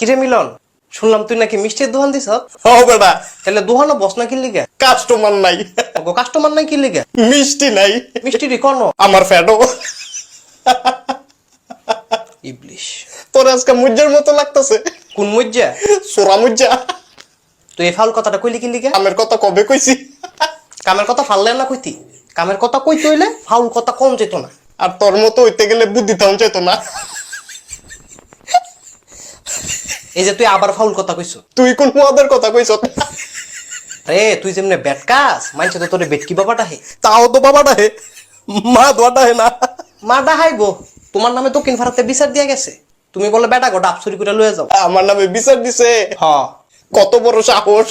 কিরে মিলন? শুনলাম তুই নাকি মিষ্টির দোকান দিছ? ও বেটা তাহলে দোকানও বস না কিনলি গে কাস্টমার নাই কাস্টমার নাই কিনলি গে মিষ্টি নাই। মিষ্টি কোনো আমার ফ্যাটও ইবলিশ। তোর আজকে মুজ্জার মতো লাগতেছে। কোন মজ্জা? সোরা মুজ্জা। তুই এই ফাউল কথাটা কইলি কিনলি গে আমের কথা কবে কইছি? কামের কথা ফাললে না কইতি? কামের কথা কইতে হইলে ফাউল কথা কম যেত না। আর তোর মতো হইতে গেলে বুদ্ধি থাউন চাইতো না। এই যে তুই আবার ফাউল কথা কইছ। তুই কোন মুয়াদের কথা কইছ? রে তুই যেমনে বেটকাস মানছে তো তোরে বেটকি বাবাটা হে। তাও তো বাবাটা হে। মা দোয়াটা হে না। মা ডাহাইবো তোমার নামে দক্ষিণ ভারতে বিচার দিয়া গেছে। তুমি বলে বেটা গো ডাব চুরি করে লয়ে যাও। আমার নামে বিচার দিছে। হ। কত বড় সাহস।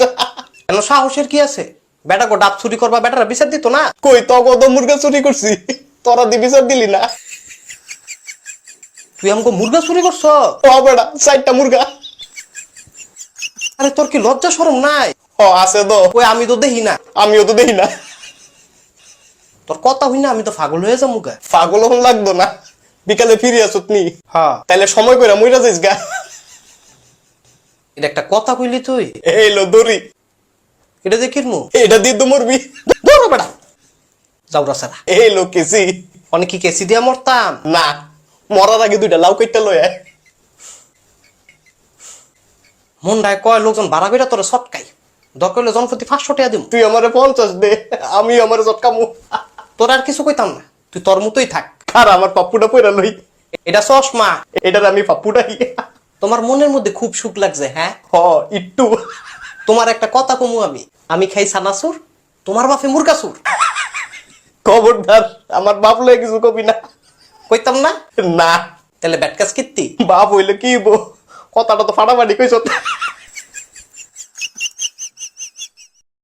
কেন সাহসের কি আছে? বেটা গো ডাব চুরি করবা বেটারা বিচার দিত না? কই তো কত মুরগা চুরি করছি। তোরা দি বিচার দিলি না। তুই আমাকে মুরগা চুরি করছ? ও বেটা চারটা মুরগা। আরে তোর কি লজ্জা শরম নাই? ও আছে তো। ওই আমি তো দেখি না। আমিও তো দেখি না। তোর কথা হই না আমি তো পাগল হয়ে যাব গা। পাগল হন লাগতো না। বিকালে ফিরে আসত নি। হ্যাঁ। তাইলে সময় করে মইরা যাইস গা। এটা একটা কথা কইলি তুই? এই লো দড়ি। এটা দেখির মু এটা দিয়ে তো মরবি। ধরো বেটা। যাও রাসারা এই লো কেসি অনেক কি কেসি দিয়া মরতাম। না মরার আগে দুইটা লাউ কেটটা লয়। মন্ডায় কয় লোকজন ভাড়া করে তোরে সটকাই দরকার হলে জনপ্রতি পাঁচশো টাকা দিম। তুই আমারে পঞ্চাশ দে আমি আমার চটকামু তোর আর কিছু কইতাম না তুই তোর মতোই থাক। আর আমার পাপ্পুটা পয়রা লই। এটা চশমা। এটার আমি পাপ্পুটাই। তোমার মনের মধ্যে খুব সুখ লাগছে হ্যাঁ? হ একটু তোমার একটা কথা কমু আমি। আমি খাই সানাসুর তোমার বাপে মুরগাসুর খবরদার আমার বাপ লয়ে কিছু কবি না। কইতাম না? না। তাহলে ব্যাটকাস কীর্তি? বাপ হইলে কি বো কথাটা তো ফাটাফাটি কইছ।